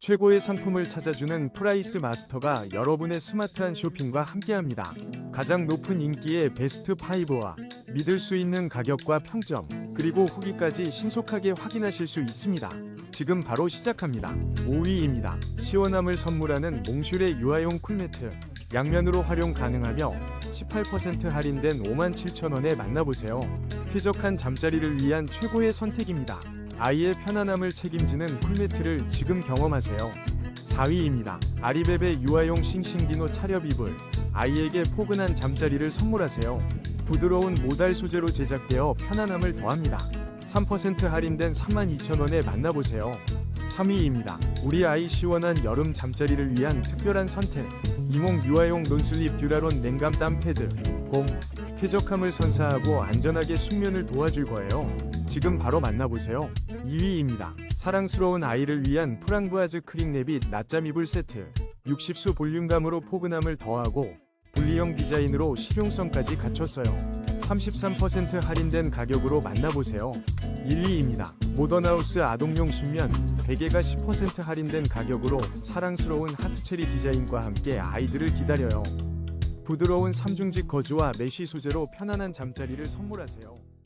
최고의 상품을 찾아주는 프라이스 마스터가 여러분의 스마트한 쇼핑과 함께합니다. 가장 높은 인기의 베스트 5와 믿을 수 있는 가격과 평점, 그리고 후기까지 신속하게 확인하실 수 있습니다. 지금 바로 시작합니다. 5위입니다. 시원함을 선물하는 몽슐의 유아용 쿨매트. 양면으로 활용 가능하며 18% 할인된 57,000원에 만나보세요. 쾌적한 잠자리를 위한 최고의 선택입니다. 아이의 편안함을 책임지는 쿨매트를 지금 경험하세요. 4위입니다. 아리베베 유아용 싱싱디노 차렵 이불. 아이에게 포근한 잠자리를 선물하세요. 부드러운 모달 소재로 제작되어 편안함을 더합니다. 3% 할인된 32,000원에 만나보세요. 3위입니다. 우리 아이 시원한 여름 잠자리를 위한 특별한 선택. 이몽 유아용 논슬립 듀라론 냉감 땀 패드. 0. 쾌적함을 선사하고 안전하게 숙면을 도와줄 거예요. 지금 바로 만나보세요. 2위입니다. 사랑스러운 아이를 위한 프랑부아즈 크림 내빗 낮잠 이불 세트. 60수 볼륨감으로 포근함을 더하고 분리형 디자인으로 실용성까지 갖췄어요. 33% 할인된 가격으로 만나보세요. 1위입니다. 모던하우스 아동용 순면 베개가 10% 할인된 가격으로 사랑스러운 하트체리 디자인과 함께 아이들을 기다려요. 부드러운 삼중직 거즈와 메쉬 소재로 편안한 잠자리를 선물하세요.